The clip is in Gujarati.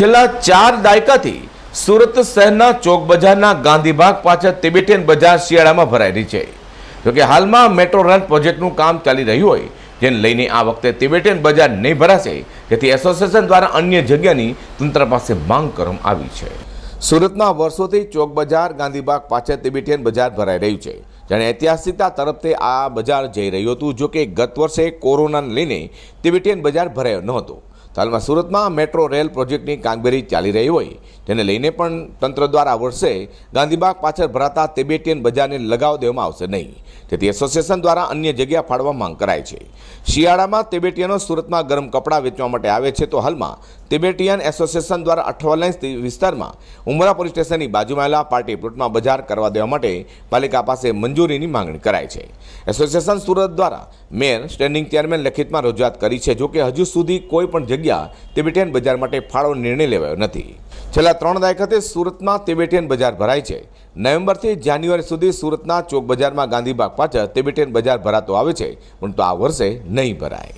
છેલ્લા ચાર દાયકાથી સુરત શહેરના ચોક બજારના ગાંધીબાગ પાછળ તિબેટિયન બજાર શિયાળામાં રહી છે. જોકે હાલમાં મેટ્રો રન પ્રોજેક્ટનું કામ ચાલી રહ્યું હોય, જેને લઈને આ વખતે તિબેટિયન બજાર નહીં ભરાશે, જેથી એસોસિએશન દ્વારા અન્ય જગ્યાની તંત્ર પાસે માંગ કરવામાં આવી છે. સુરતમાં વર્ષોથી ચોક બજાર ગાંધીબાગ પાછળ તિબેટિયન બજાર ભરાઈ રહ્યું છે. જાણે ઐતિહાસિકતા તરફથી આ બજાર જઈ રહ્યું હતું જોકે ગત વર્ષે કોરોનાને લઈને તિબેટિયન બજાર ભરાયો નહોતો હાલમાં સુરતમાં મેટ્રો રેલ પ્રોજેક્ટની કામગીરી ચાલી રહી હોય, તેને લઈને પણ તંત્ર દ્વારા વર્ષે ગાંધીબાગ પાછળ ભરાતા તિબેટિયન બજારને લગાવ દેવામાં આવશે નહીં. તેથી એસોસિએશન દ્વારા અન્ય જગ્યા ફાળવા માંગ કરાય છે. શિયાળામાં તિબેટિયનો સુરતમાં ગરમ કપડાં વેચવા માટે આવે છે તો હાલમાં તિબેટિયન એસોસિએશન દ્વારા અઠવાલાઇન્સ વિસ્તારમાં ઉમરા પોલીસ સ્ટેશનની બાજુમાં આવેલા પાર્ટી પ્લોટમાં બજાર કરવા દેવા માટે પાલિકા પાસે મંજૂરીની માંગણી કરાઈ છે. એસોસિએશન સુરત દ્વારા મેયર, સ્ટેન્ડિંગ ચેરમેન લખિતમાં રજૂઆત કરી છે જોકે હજુ સુધી કોઈ પણ જગ્યા તિબેટિયન બજાર માટે ફાળો નિર્ણય લેવાયો નથી. છેલ્લા ત્રણ દાયકાથી સુરતમાં તિબેટિયન બજાર ભરાય છે. નવેમ્બરથી જાન્યુઆરી સુધી સુરતના ચોક બજારમાં ગાંધીબાગ પાછળ તિબેટિયન બજાર ભરાતો આવે છે, પણ તો આ વર્ષે નહીં ભરાય.